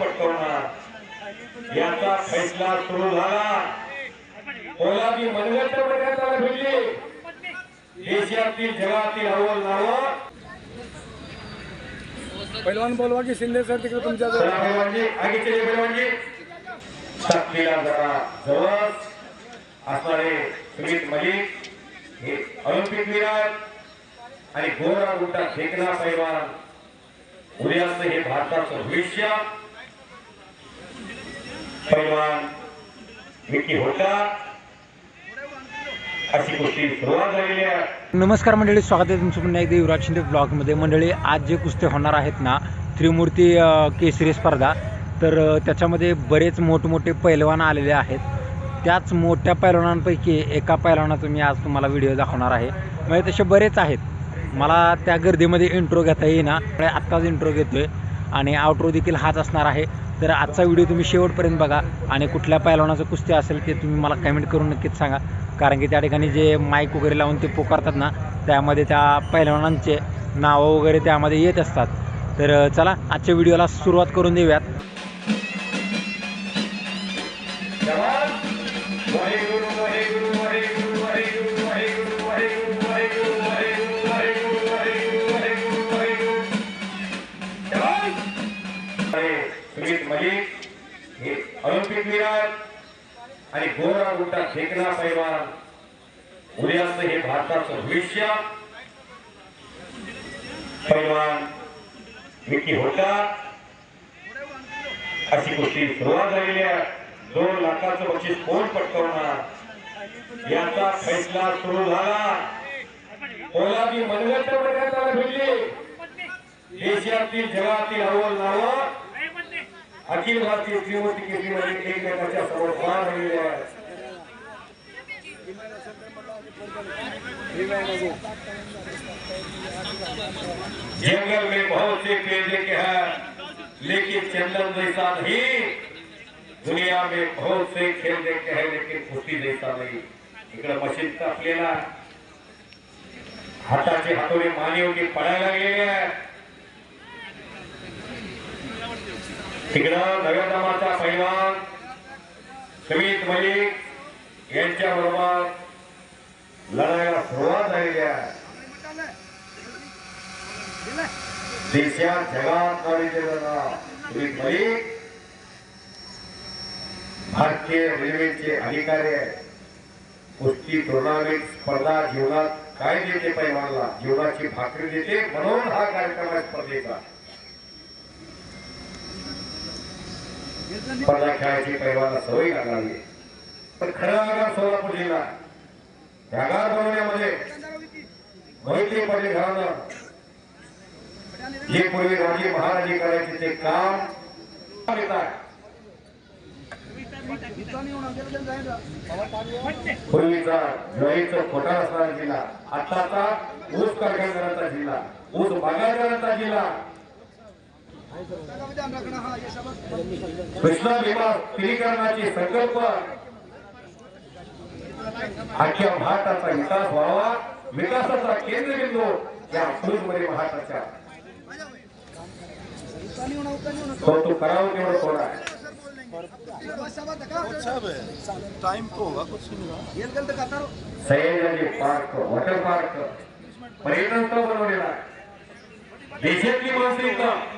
पटकवणार याचा फैसला सुरू झाला कोल्हापूर मनगंट त्याला भिडली देशातील जगातील अव्वल नाव पैलवान बोलवा की शिंदे सर तिकडे तुमच्या पैलवानजी आगीचे पैलवानजी शक्तीला जरा जवळ असणारे सुमित मलिक हे ऑलिम्पिक विराट आणि गोरा गुंडा फेकला पैलवान उद्याचं हे भारताचं भविष्य होता नमस्कार मंडळी स्वागत आहे तुमचं पुन्हा एकदा युवराज शिंदे ब्लॉगमध्ये मंडळी आज जे कुस्ते होणार आहेत ना त्रिमूर्ती केसरी स्पर्धा तर त्याच्यामध्ये बरेच मोठमोठे पैलवान आलेले आहेत त्याच मोठ्या पैलवानांपैकी एका पैलवानाचा मी आज तुम्हाला व्हिडिओ दाखवणार आहे म्हणजे तसे बरेच आहेत मला त्या गर्दीमध्ये इंट्रो घेता येईना आत्ताच इंट्रो घेतोय आणि आउट्रो देखील हाच असणार आहे तर आजचा व्हिडिओ तुम्ही शेवटपर्यंत बघा आणि कुठल्या पैलवानाचं कुस्ती असेल ते तुम्ही मला कमेंट करून नक्कीच सांगा कारण की त्या ठिकाणी जे माईक वगैरे लावून ते पुकारतात ना त्यामध्ये त्या पैलवानांचे नावं वगैरे त्यामध्ये येत असतात तर चला आजच्या व्हिडिओला सुरुवात करून देऊयात परिवार आणि गोरा गुटा फेकणा परिवार उद्याचं हे भारताचं भविष्य परिवार विकी होता अशी गोष्टी सुरुवात झालेली आहे दोन लाखाचं बक्षीस कोण पटकवणार याचा फैसला सुरू झाला कोल्हाजी मनगंट प्रकल्पाला भेटली देशातील जगातील अव्वल नावं अखिल भारतीय श्रीमती के जीवन एक में बच्चा सर्वोत्थान है जंगल में बहुत से पेड़ देखे हैं लेकिन चंदन जैसा नहीं दुनिया में बहुत से खेल देखे हैं लेकिन खुशी जैसा नहीं एक मशीन का प्लेना हाथों में मानियों मानव पडायला लगे हैं तिकडं नव्या नामाचा पैलवान सुमित मलिक यांच्या बरोबर लढायला सुरुवात झालेली आहे देशात जगात काढले सुमित मलिक भारतीय रेल्वेचे अधिकारी आहे कुस्ती टुर्नामेंट स्पर्धा जीवनात काय देते पैलवानला जीवनाची भाकरी देते म्हणून हा कार्यक्रम आहे स्पर्धेचा मला खेळायची खेळाची सवयी लागली तर खरा आगार सोलापूर जिल्हा या आगार बनवण्यामध्ये मोहिते पाटील घरानं जे पूर्वी राजी महाराजी करायचे ते काम पूर्वीचा जळीचा खोटा असणारा जिल्हा आताचा ऊस कारखानदारांचा जिल्हा ऊस बागायदारांचा जिल्हा कृष्णा स्त्रीकरणाची संकल्प अख्ख्या भारताचा विकास व्हावा विकासाचा केंद्रबिंदू या मध्ये महाराष्ट्राच्या तो करावं केवळ आहे टाइम तो पार्क वॉटर पार्क पर्यटन तो देशातली माणसं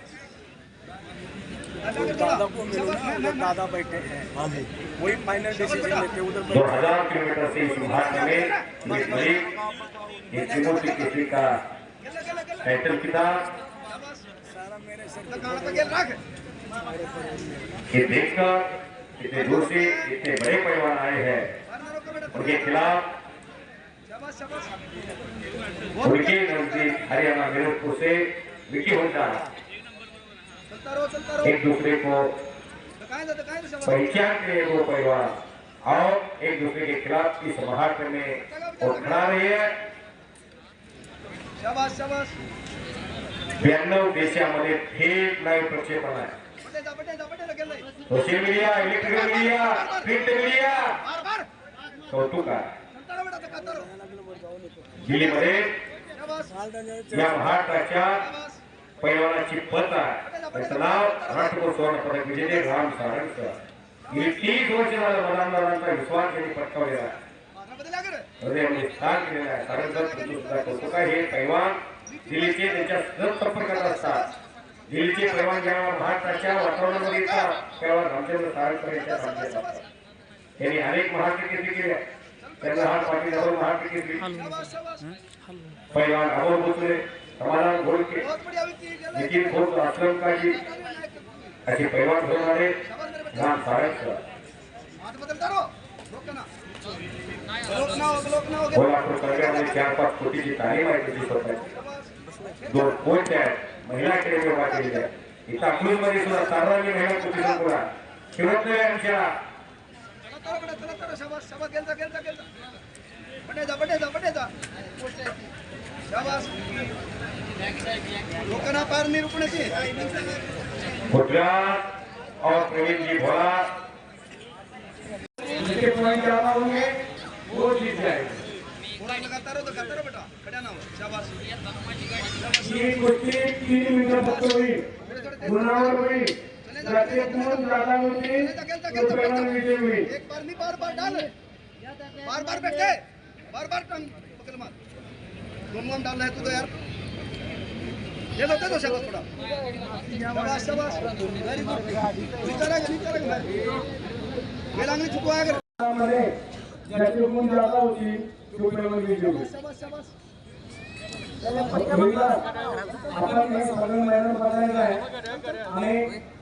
उस दादा को मिलो दादा बैठे हैं हाँ वही फाइनल डिसीजन लेते उधर दो हजार किलोमीटर से इस में ये मरीज ये चुनौती किसी का टाइटल किताब ये देखकर इतने दूर से इतने बड़े परिवार आए हैं उनके खिलाफ उनके नजदीक हरियाणा विरोधपुर से विकी होता है एक दूसरे को पहचान रहे वो परिवार और एक दूसरे के खिलाफ की महाट में और खड़ा रही है देशा देशामध्ये थेट लाईव्ह प्रक्षेपण आहे social media electrical media print media कौतुक आहे दिल्लीमध्ये या महाराष्ट्राच्या आहे त्याचं तलाव राष्ट्रपूर सुवर्ण पदक विजेते राम सारंग ही तीस वर्ष विश्वास त्यांनी पटकावलेला अरे स्थान आहे सारंग हे दिल्लीचे त्यांच्या सतत असतात दिल्लीचे महाराष्ट्राच्या वातावरणामध्ये रामचंद्र त्यांनी अनेक केल्या त्यांना पाठी जाऊन समाधान गोळके निखिल आश्रम अशी परिवार ना कोल्हापूर चार पाच कोटीची तालीम आहे दिसत महिला अकॅडमी सुद्धा सर्वांनी महिला जा और प्रवीण जी भोला जिसके पॉइंट ज्यादा होंगे वो जीत जाएगा तो तीन मीटर फक्त होईल गुणावर होईल ज्यादा होतील विजय होईल एक बार मी बार बार डाल बार बार बैठे बार बार टंग पकड़ मार मनमोहन डाल रहा है तू तो यार ये लोग तो शाबाश थोड़ा शाबाश शाबाश वेरी गुड विचारा विचारा ये लागली चुकवा अगर ज्याची हुकूम जाता होती रुपयावर गेली आपण हे सगळं मैदान बनवायचं आहे आणि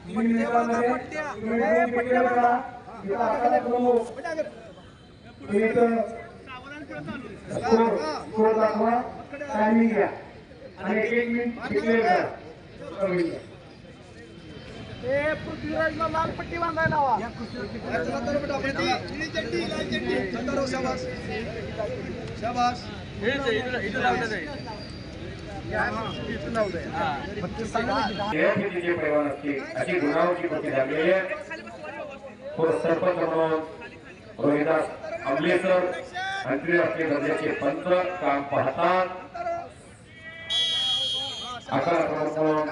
निमित्तामध्ये तुम्ही दोन पिकड्या बघा तिथं आपल्याला प्रमुख एक स्कोर दाखवा टायमिंग घ्या आणि एक एक मिनिट डिक्लेअर करा पृथ्वीराजला लाल पट्टी बांधायला हवा शाबास अशी गुन्हाची कृती झालेली आहे सरपंच म्हणून रोहिदास सर अंग्रे अपने दर्जे के पंत्र का पहचान अकर प्रमुख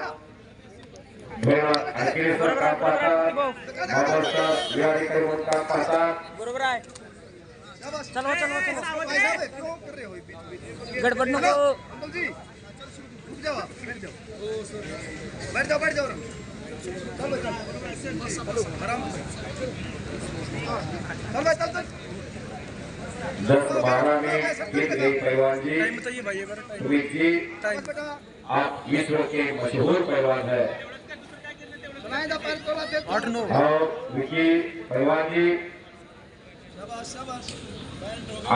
वेळा अंकिलेश्वर का पहचान मोहम्मद सर विहारी करवत का पहचान बरोबर आहे चलो चलो चलो गड़बड़ नको अंकल जी रुक जाओ बैठ जाओ ओ सर बैठ जाओ बैठ जाओ चलो चलो आराम से चलो चलो दस बारह में जीत गई पहलवान जी सुमित जी आप विश्व के मशहूर पहलवान है विकी पहलवान जी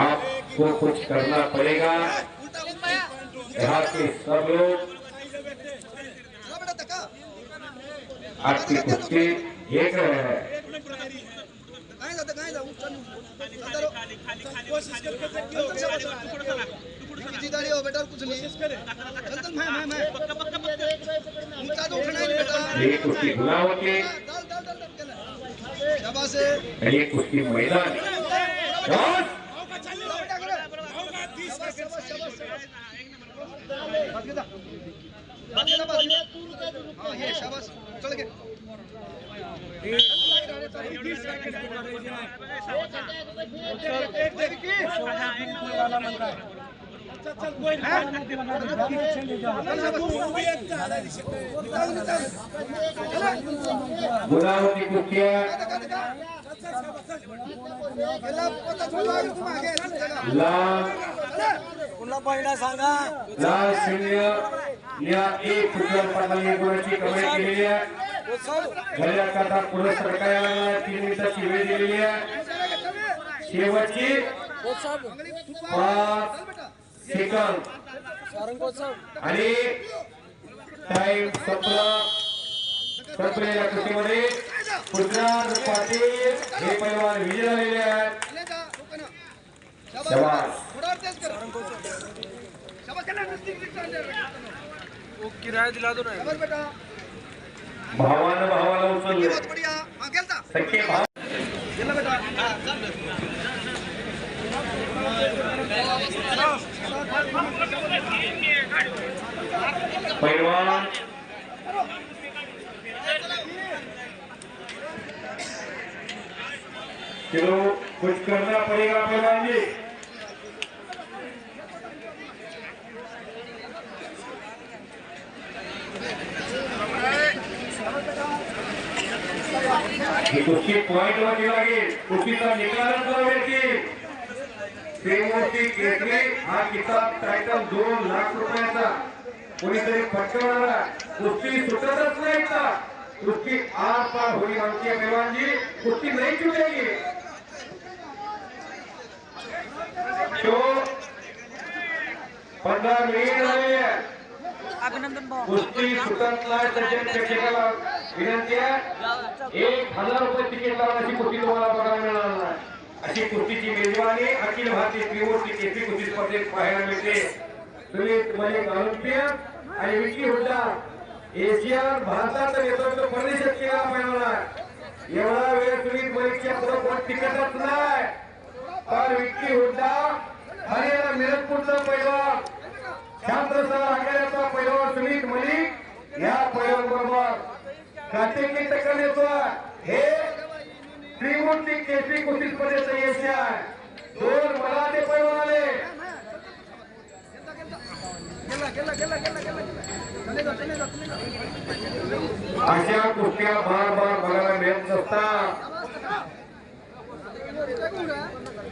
आपको कुछ करना पड़ेगा यहाँ के सब लोग आपकी कुश्ती देख रहे हैं कोशिश करके जिदारी हो बेटा कुछ नहीं चंदन मैं मैं मैं पक्का पक्का पक्का मुक्का तो उठना ही बेटा ये कुश्ती भुला होते डाल डाल डाल डाल शाबाश ये कुश्ती मैदान और शाबाश चल के गुलाब की कुकिया पुन्हा सांगा लाल सैन्य या एक रुपया प्रमाणे गुणाची कमाई केली आहे गल्ल्याकरता पुढे सरकारला तीन मिनिटाची वेळ दिलेली आहे शेवटची पाच सेकंद आणि टाइम संपला संपलेल्या कृतीमध्ये पुत्रार पाटील हे परिवार विजय झालेले आहेत शबास किराया दिला तो नाही भावानं भावाला उचलले सख्खे भाव पैलवान चलो कुछ करना पड़ेगा पैलवान जी कुस्ती पॉइंट वरती लागेल कुस्तीचा निकालच लागेल त्रिमूर्ती केसरी हा किताब टाइटल दोन लाख रुपयाचा कोणीतरी पटकवणारा कुस्ती सुटतच नाही का कुस्ती आर पार होईल आमची मेवांजी कुस्ती नाही चुकेगी शो पंधरा मिनिट झाले कुस्ती सुटत नाही विनंती आहे एक हजार रुपये तिकीट लावण्याची कृती तुम्हाला बघायला मिळणार नाही अशी कुस्तीची मेजवानी अखिल भारतीय त्रिमूर्ती केसरी कुस्ती स्पर्धेत पाहायला मिळते तुम्ही मलिक म्हणजे ऑलिम्पियन आणि विकी हुड्डा एशिया भारताचं नेतृत्व परदेशात केला मिळवणार एवढा वेळ तुम्ही परीक्षा पुढे तिकटच नाही पण विकी हुड्डा हरियाणा मिरजपूरचा पैलवान शांत सर आघाड्याचा पैलवान सुमित मलिक या पैलवान बरोबर प्राथमिक टक्कर हे त्रिमूर्ती केसरी कुस्ती स्पर्धेचं यश आहे दोन मला ते पण अशा कुस्त्या बार बार बघायला मिळत नसतात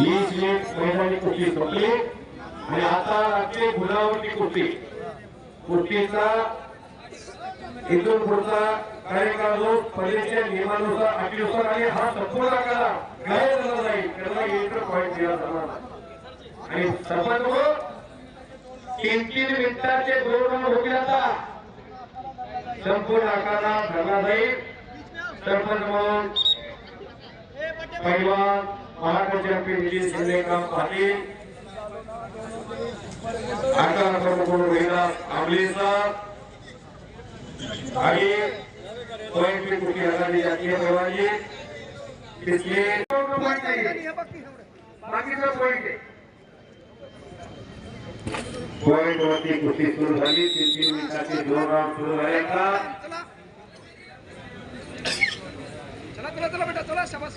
ही सिलेट महिलांनी कुठली कुठली आणि आता रात्री गुन्हावरती कुठली कुठलीचा इथून पुढचा कार्यकाळ जो परीक्षा नियमानुसार अटीनुसार आणि हा संपूर्ण आकारा गैर झाला जाईल त्याला एक पॉईंट दिला जाणार आणि सरपंच हो, तीन तीन मिनिटाचे दोन होते आता संपूर्ण आकारा धरला जाईल सरपंच म्हणून हो, पहिला ಮಹಾಕಜಪೇಟೆ ಜಿಲ್ಲೆಯ ಪಾಟೀಲ್ ಆಕಾರ ಪ್ರಮುಖರು ರೈದಾಸ್ ಆಮ್ಲಿ ಸರ್ ಹಾಗೆ ಕೊಯಂಟ್ಲಿ ಮುಖ್ಯ ಅದಾನಿ ಜಾತೀಯ ಪರವಾಗಿ पिछले बाकी सब पॉइंट आहे पॉइंट वरती कुस्ती सुरू झाली तीन तीन मिनिटाचे दोन राऊंड सुरू झाले आता चला चला चला बेटा चला शाबास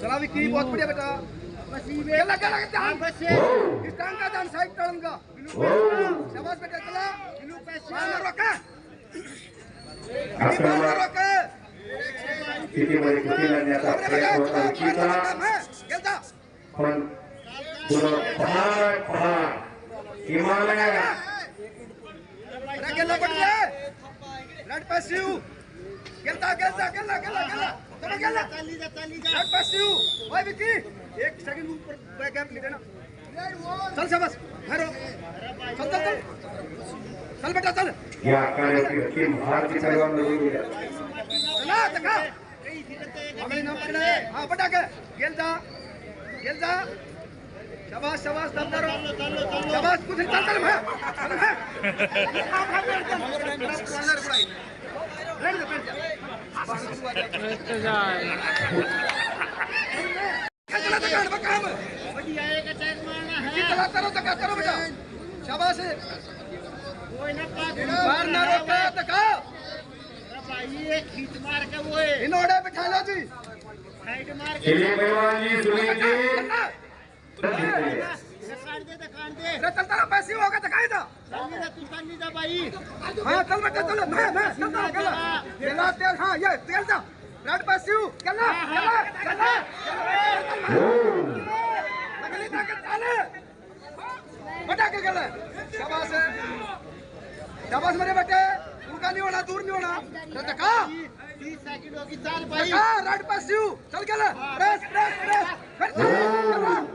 चला विक्री बहुत बढ़िया बेटा चला चला ध्यान स्टैंड का ध्यान साइड टर्न का शाबाश बेटा चला मारना रोका मारना रोका कितीमध्ये किती लढण्याचा प्रयत्न होता विकीचा पण पुढं पहाड पहाड हिमालया गेला पडले रड पासिव गेलता गेलता ಗೆಲ್ಲ ಗೆಲ್ಲ ಗೆಲ್ಲ ತಮ್ಮ ಗೆಲ್ಲ ತಲ್ಲಿ जा तल्ली जा शॉट पास यू ओए विकी एक सेकंड ऊपर बैक गैप ले लेना चल शाबाश हरो चल चल चल बेटा चल क्या कर रहे कार्य कि बाहर की चलवा नहीं चला तका हमें ना पकड़े हां पटाक गेलता गेलता शाबाश शाबाश दम दमदारो शाबाश कुछ चल चल मैं ਖੱਜਣਾ ਤਾਂ ਘੜ ਬਕਾਮ ਵੱਡੀ ਆਏ ਕਿ ਟੈਕ ਮਾਰਨਾ ਹੈ ਕਿਤਨਾ ਕਰੋ ਤੱਕਾ ਕਰੋ ਬੇਟਾ ਸ਼ਾਬਾਸ਼ ਕੋਈ ਨਾ ਪਾਗ ਬਾਹਰ ਨਾ ਰੋਕਾ ਤੱਕਾ ਭਾਈ ਇਹ ਖੀਚ ਮਾਰ ਕੇ ਓਏ ਇਨੋੜੇ ਬਿਠਾ ਲਓ ਜੀ ਸਾਈਡ ਮਾਰ ਕੇ ਜੀ ਸੁਨੀਲ ਜੀ चलता पैसे होगा तो कायदा हाँ चल मैं चलो मैं मैं चलता हूँ कला कला तेल हाँ ये तेल जा रेड पैसे हूँ कला कला कला अगली ताकत चाले बटा के कला शाबाश है शाबाश मेरे बेटे उनका नहीं होना दूर नहीं होना तो तका तीस सेकंड होगी चार भाई हाँ रेड पैसे हूँ चल कला प्रेस प्रेस प्रेस फिर चल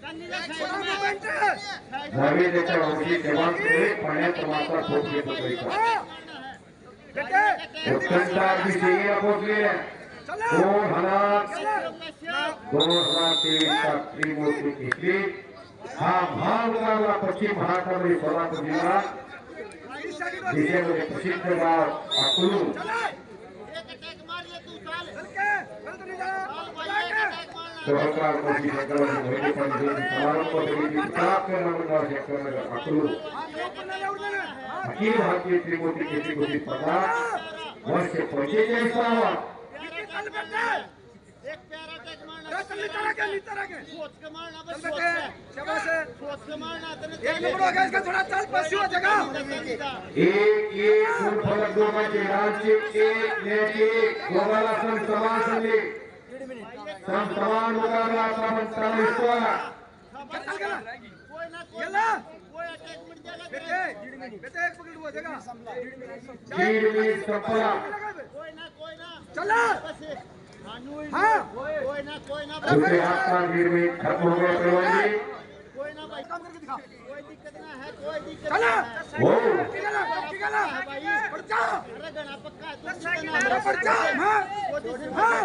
नवीन चक्रवर्ती जवान से पढ़ने तमाशा खोज के तो कोई उत्कंठार भी चाहिए खोज लिए दो हजार दो हजार तेईस का त्रिमूर्ति की जीत हाँ भाग वाला पश्चिम महाराष्ट्र में सोलापुर जिला जिसे मुझे प्रसिद्ध गांव अकुलू ಸುರತ್ರಾಕೃತಿ ಚಕ್ರವರ್ತಿ ಧರಣಿ ಪಂಚಾಯತಿ ಸಮಾರಂಭ ಧರಣಿ ಕಲಾತ್ಮಕ ಚಕ್ರನಗ ಮಕ್ಕಳು ಅಖಿಲ ಭಾರತೀಯ ತ್ರಿಕೋಟಿ ಕಿಟಿಕೋಟಿ ಸ್ಪರ್ಧಾ वर्ष पंचेचाळीसावा एक एक फलक दोघांचे राज्य एक न्यायाचे दोघाला सण समान संधी ಸಂಕ್ರಮಾನುಕಾರ ಪ್ರವರ್ತನಿಸುವ ಸಫಲ चला हाँ कोई ना कोई ना वीर में खत्म हो गया प्रवासी कोई ना भाई काम करके दिखा कोई दिक्कत ना है कोई दिक्कत चला ओ निकला निकला भाई पड़ जा अरे गणा पक्का तू पड़ जा हां हां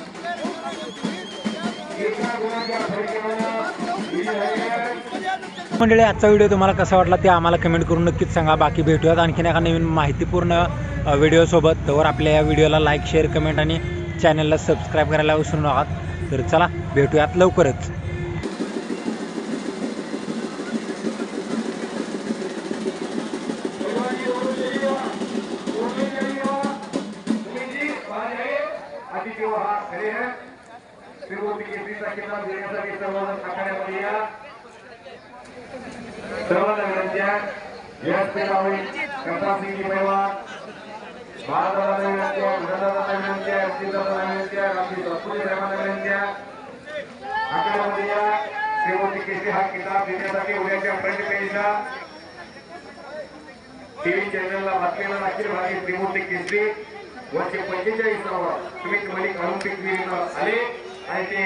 मंडळी आजचा व्हिडिओ तुम्हाला कसा वाटला ते आम्हाला कमेंट करून नक्कीच सांगा बाकी भेटूयात आणखीन एका नवीन माहितीपूर्ण व्हिडिओसोबत तर आपल्या या व्हिडिओला लाईक शेअर कमेंट आणि चॅनलला सबस्क्राईब करायला विसरू नका तर चला भेटूयात लवकरच ಕಥಾಸಿ ಪರಿವಾರ ಭಾರತದ ವಿನಂತಿಯ ಗುರುದರ ವಿನಂತಿಯ ಅತ್ಯುತ್ತಮ ವಿನಂತಿಯ ರಾಜ್ಯ ಪ್ರಸ್ತುತಿ ರಮಣ ವಿನಂತಿಯ ಅಕ್ಕಮಂದಿಯ ಶ್ರೀಮತಿ ಕೃಷಿ ಹಕ್ ಕಿತಾಬ್ ವಿಜೇತಕ್ಕೆ ಉದಯಕ್ಕೆ ಫ್ರೆಂಡ್ ಪೇಜ್ನ ಟಿವಿ ಚಾನೆಲ್ನ ವಕೀಲನ ಅಖಿಲ ಭಾರತೀಯ ತ್ರಿಮೂರ್ತಿ ಕಿಸ್ತಿ वर्षे पंचेचाळीसाव सुमित मलिक ऑलिम्पिक विजेता आले आणि ते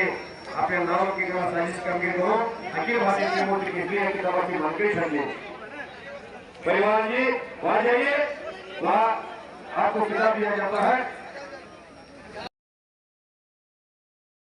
आपल्या नाव किंवा साजिश कामगिरी करून अखिल भारतीय मोठी घेतली आणि त्याची मागणी ठरली परिवार जी वहां जाइए वहां आपको किताब दिया जाता है